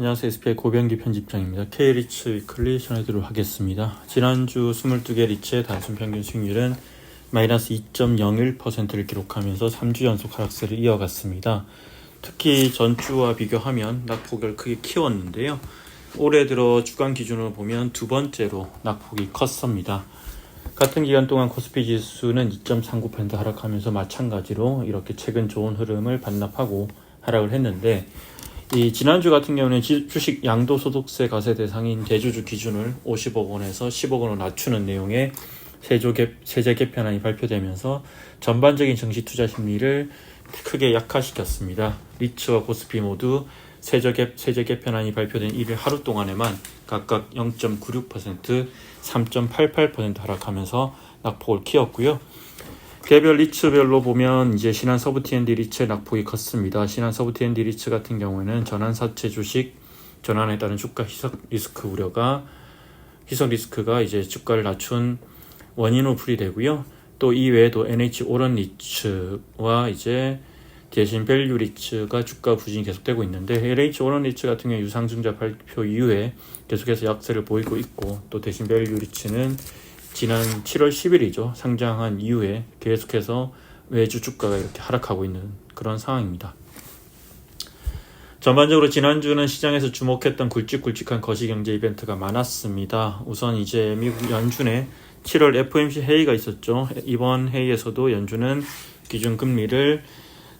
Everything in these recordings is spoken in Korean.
안녕하세요. SPI 고병기 편집장입니다. K리츠 위클리 전해드리도록 하겠습니다. 지난주 22개 리츠의 단순 평균 수익률은 마이너스 2.01%를 기록하면서 3주 연속 하락세를 이어갔습니다. 특히 전주와 비교하면 낙폭을 크게 키웠는데요. 올해 들어 주간 기준으로 보면 두 번째로 낙폭이 컸습니다. 같은 기간 동안 코스피 지수는 2.39% 하락하면서 마찬가지로 이렇게 최근 좋은 흐름을 반납하고 하락을 했는데 이 지난주 같은 경우는 지- 주식 양도소득세 과세 대상인 대주주 기준을 50억 원에서 10억 원으로 낮추는 내용의 세조 개, 세제 개편안이 발표되면서 전반적인 증시 투자 심리를 크게 약화시켰습니다. 리츠와 코스피 모두 세제, 개, 세제 개편안이 발표된 1일 하루 동안에만 각각 0.96%, 3.88% 하락하면서 낙폭을 키웠고요. 개별 리츠별로 보면 이제 신한 서브 T&D 리츠의 낙폭이 컸습니다. 신한 서브 T&D 리츠 같은 경우에는 전환 사채 주식 전환에 따른 주가 희석 리스크 우려가 희석 리스크가 이제 주가를 낮춘 원인으로 풀이되고요. 또 이 외에도 NH 오런 리츠와 이제 대신 밸류 리츠가 주가 부진이 계속되고 있는데 LH 오런 리츠 같은 경우 유상증자 발표 이후에 계속해서 약세를 보이고 있고 또 대신 밸류 리츠는 지난 7월 10일이죠. 상장한 이후에 계속해서 외주 주가가 이렇게 하락하고 있는 그런 상황입니다. 전반적으로 지난주는 시장에서 주목했던 굵직굵직한 거시경제 이벤트가 많았습니다. 우선 이제 미국 연준의 7월 FOMC 회의가 있었죠. 이번 회의에서도 연준은 기준금리를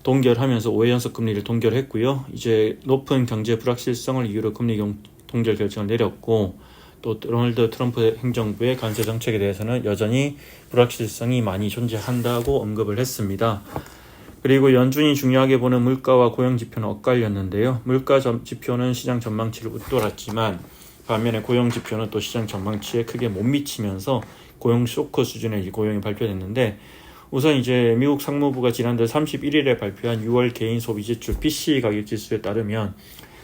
동결하면서 5회 연속 금리를 동결했고요. 이제 높은 경제 불확실성을 이유로 금리 경- 동결 결정을 내렸고 또 도널드 트럼프 행정부의 관세 정책에 대해서는 여전히 불확실성이 많이 존재한다고 언급을 했습니다. 그리고 연준이 중요하게 보는 물가와 고용 지표는 엇갈렸는데요. 물가 점- 지표는 시장 전망치를 웃돌았지만 반면에 고용 지표는 또 시장 전망치에 크게 못 미치면서 고용 쇼크 수준의 이 고용이 발표됐는데 우선 이제 미국 상무부가 지난달 31일에 발표한 6월 개인 소비 지출 PCE 가격 지수에 따르면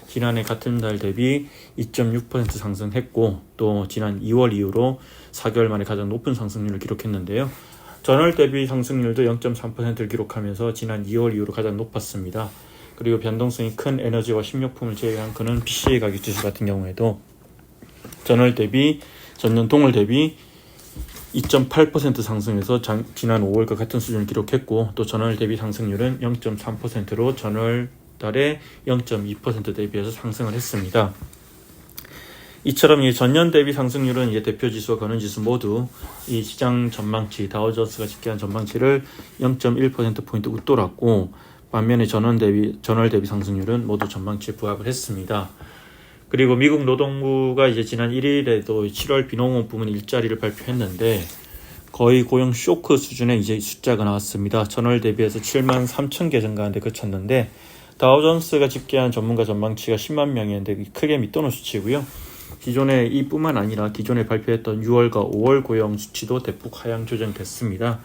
지난해 같은 달 대비 2.6% 상승했고 또 지난 2월 이후로 4개월 만에 가장 높은 상승률을 기록했는데요. 전월 대비 상승률도 0.3%를 기록하면서 지난 2월 이후로 가장 높았습니다. 그리고 변동성이 큰 에너지와 식료품을 제외한 그는 PCE 가격 지수 같은 경우에도 전월 대비 전년 동월 대비 2.8% 상승해서 장- 지난 5월과 같은 수준을 기록했고 또 전월 대비 상승률은 0.3%로 전월 달에 0.2% 대비해서 상승을 했습니다. 이처럼 이 전년 대비 상승률은 이제 대표 지수와 거는 지수 모두 이 시장 전망치 다우저스가 집계한 전망치를 0.1% 포인트 웃돌았고 반면에 전월 대비 전월 대비 상승률은 모두 전망치에 부합을 했습니다. 그리고 미국 노동부가 이제 지난 1일에도 7월 비농업 부문 일자리를 발표했는데 거의 고용 쇼크 수준의 이제 숫자가 나왔습니다. 전월 대비해서 7만 3천 개 증가하는데 그쳤는데 다우존스가 집계한 전문가 전망치가 10만 명이었는데 크게 밑도는 수치고요. 기존에 이뿐만 아니라 기존에 발표했던 6월과 5월 고용 수치도 대폭 하향 조정됐습니다.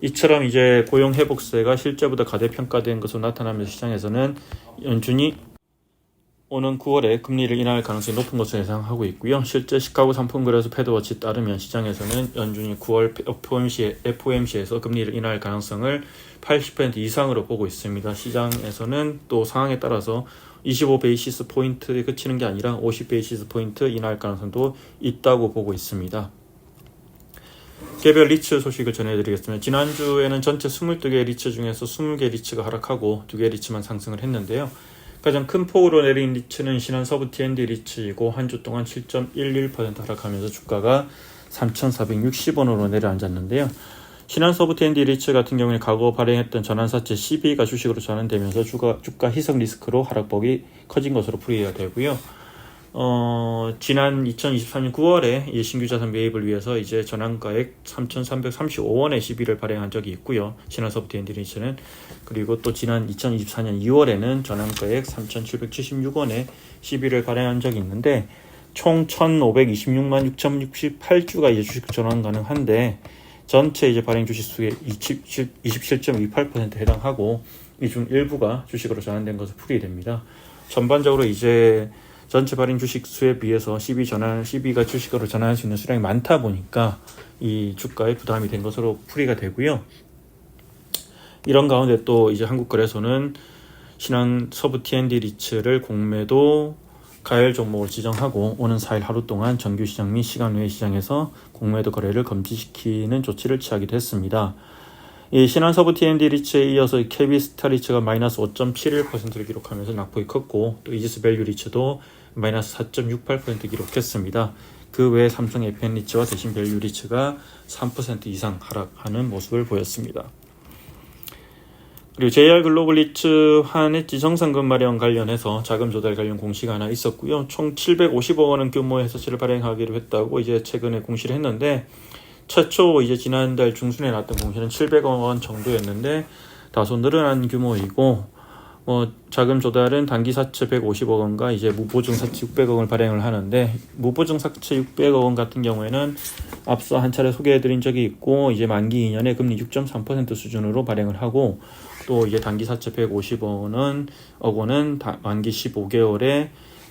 이처럼 이제 고용 회복세가 실제보다 가대평가된 것으로 나타나면서 시장에서는 연준이 오는 9월에 금리를 인하할 가능성이 높은 것으로 예상하고 있고요. 실제 시카고 상품거래소 패드워치 따르면 시장에서는 연준이 9월 FOMC, FOMC에서 금리를 인하할 가능성을 80% 이상으로 보고 있습니다. 시장에서는 또 상황에 따라서 25 베이시스 포인트에 그치는 게 아니라 50 베이시스 포인트 인하할 가능성도 있다고 보고 있습니다. 개별 리츠 소식을 전해드리겠습니다. 지난주에는 전체 22개 리츠 중에서 20개 리츠가 하락하고 2개 리츠만 상승을 했는데요. 가장 큰 폭으로 내린 리츠는 신한 서부 T&D 리츠이고 한 주 동안 7.11% 하락하면서 주가가 3,460원으로 내려앉았는데요. 신한 서부 T&D 리츠 같은 경우에 과거 발행했던 전환사채 12가 주식으로 전환되면서 주가, 주가 희석 리스크로 하락폭이 커진 것으로 풀이가 되고요. 어, 지난 2023년 9월에 이 신규 자산 매입을 위해서 이제 전환가액 3,335원의 시비를 발행한 적이 있고요. 신한서브 D&D 리츠는 그리고 또 지난 2024년 2월에는 전환가액 3,776원의 시비를 발행한 적이 있는데 총 1,526만 6,068주가 이제 주식 전환 가능한데 전체 이제 발행 주식 수의 27.28%에 해당하고 이 중 일부가 주식으로 전환된 것으로 풀이됩니다. 전반적으로 이제 전체 발행 주식 수에 비해서 12 전환, 12가 주식으로 전환할 수 있는 수량이 많다 보니까 이 주가에 부담이 된 것으로 풀이가 되고요. 이런 가운데 또 이제 한국거래소는 신한 서부 T&D 리츠를 공매도 가열 종목을 지정하고 오는 4일 하루 동안 정규 시장 및 시간 외 시장에서 공매도 거래를 금지시키는 조치를 취하기도 했습니다. 이 신한 서부 TMD 리츠에 이어서 KB스타 리츠가 마이너스 5.71%를 기록하면서 낙폭이 컸고 또 이지스 밸류 리츠도 마이너스 4.68% 기록했습니다. 그 외에 삼성 FN 리츠와 대신 밸류 리츠가 3% 이상 하락하는 모습을 보였습니다. 그리고 JR 글로벌 리츠 한해 지 정상금 마련 관련해서 자금 조달 관련 공시가 하나 있었고요. 총 750억 원 규모의 해서치를 발행하기로 했다고 이제 최근에 공시를 했는데 최초 이제 지난달 중순에 나왔던 공시는 700억 원 정도였는데 다소 늘어난 규모이고 뭐 자금 조달은 단기 사채 150억 원과 이제 무보증 사채 600억 원을 발행을 하는데 무보증 사채 600억 원 같은 경우에는 앞서 한 차례 소개해드린 적이 있고 이제 만기 2년에 금리 6.3% 수준으로 발행을 하고 또 이제 단기 사채 150억 원은 억 원은 다- 만기 15개월에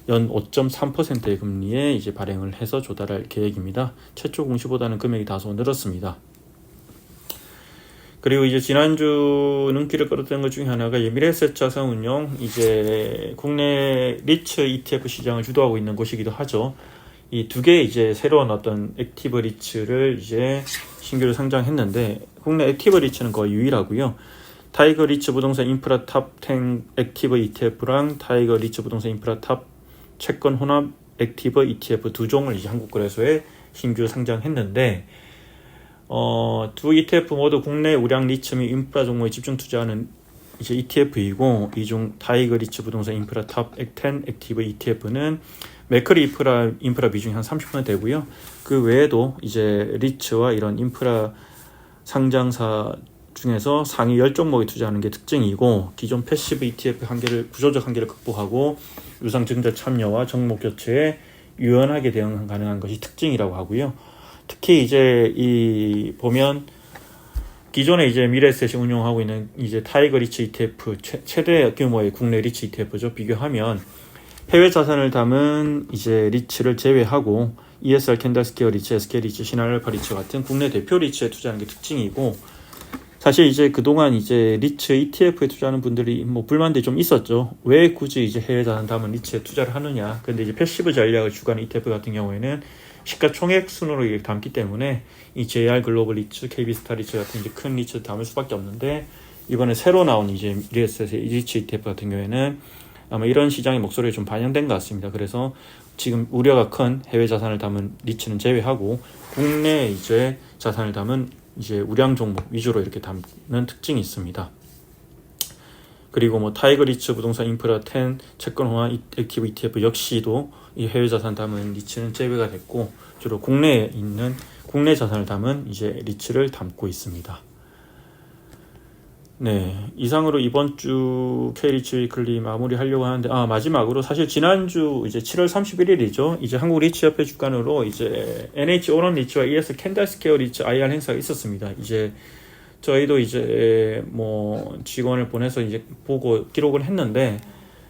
연 5.3%의 금리에 이제 발행을 해서 조달할 계획입니다. 최초 공시보다는 금액이 다소 늘었습니다. 그리고 이제 지난주 눈길을 끌었던 것 중에 하나가 미래에셋 자산 운용 이제 국내 리츠 ETF 시장을 주도하고 있는 곳이기도 하죠. 이 두 개의 이제 새로운 어떤 액티브 리츠를 이제 신규로 상장했는데 국내 액티브 리츠는 거의 유일하고요. 타이거 리츠 부동산 인프라 탑10 액티브 ETF랑 타이거 리츠 부동산 인프라 탑 채권 혼합 액티브 ETF 두 종을 이제 한국 거래소에 신규 상장했는데 어, 두 ETF 모두 국내 우량 리츠 및 인프라 종목에 집중 투자하는 이제 ETF이고 이중 타이거 리츠 부동산 인프라 탑 10 액티브 ETF는 매크리 인프라 인프라 비중이 한 30% 되고요. 그 외에도 이제 리츠와 이런 인프라 상장사 중에서 상위 10종목에 투자하는 게 특징이고 기존 패시브 ETF 한계를 구조적 한계를 극복하고 유상 증자 참여와 종목 교체에 유연하게 대응 가능한 것이 특징이라고 하고요. 특히 이제 이 보면 기존에 이제 미래에셋이 운용하고 있는 이제 타이거 리츠 ETF 최, 최대 규모의 국내 리츠 ETF죠. 비교하면 해외 자산을 담은 이제 리츠를 제외하고 ESR 캔달스퀘어 리츠, SK 리츠, 신한알파 리츠 같은 국내 대표 리츠에 투자하는 게 특징이고 사실 이제 그동안 이제 리츠 ETF에 투자하는 분들이 뭐 불만들이 좀 있었죠. 왜 굳이 이제 해외 자산 담은 리츠에 투자를 하느냐. 근데 이제 패시브 전략을 주관하는 ETF 같은 경우에는 시가총액 순으로 이렇게 담기 때문에 이 JR 글로벌 리츠, KB스타 리츠 같은 이제 큰 리츠 담을 수밖에 없는데 이번에 새로 나온 이제 리에셋의 리츠 ETF 같은 경우에는 아마 이런 시장의 목소리가 좀 반영된 것 같습니다. 그래서 지금 우려가 큰 해외 자산을 담은 리츠는 제외하고 국내 이제 자산을 담은 이제 우량 종목 위주로 이렇게 담는 특징이 있습니다. 그리고 뭐 타이거 리츠 부동산 인프라 10 채권 호환 액티브 ETF 역시도 이 해외 자산 담은 리츠는 제외가 됐고 주로 국내에 있는 국내 자산을 담은 이제 리츠를 담고 있습니다. 네, 이상으로 이번 주 K리츠 위클리 마무리 하려고 하는데 아 마지막으로 사실 지난주 이제 7월 31일이죠. 이제 한국 리츠 협회 주관으로 이제 NH 오런 리츠와 ES 캔달스케어 리츠 IR 행사가 있었습니다. 이제 저희도 이제 뭐 직원을 보내서 이제 보고 기록을 했는데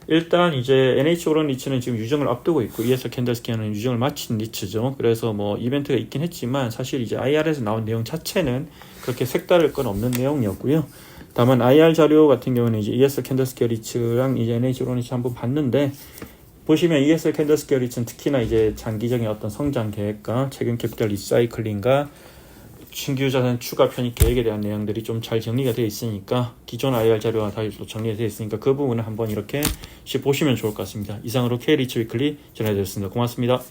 일단 이제 NH 오런 리츠는 지금 유정을 앞두고 있고 ES 캔달스케어는 유정을 마친 리츠죠. 그래서 뭐 이벤트가 있긴 했지만 사실 이제 IR에서 나온 내용 자체는 그렇게 색다를 건 없는 내용이었고요. 다만 IR 자료 같은 경우는 이제 ESL 캔더스케어 리츠랑 이제 NH 로니츠 한번 봤는데 보시면 ESL 캔더스케어 리츠는 특히나 이제 장기적인 어떤 성장 계획과 최근 캐피탈 리사이클링과 신규 자산 추가 편입 계획에 대한 내용들이 좀 잘 정리가 되어 있으니까 기존 IR 자료와 다시 또 정리가 되어 있으니까 그 부분을 한번 이렇게 보시면 좋을 것 같습니다. 이상으로 K리츠 위클리 전해드렸습니다. 고맙습니다.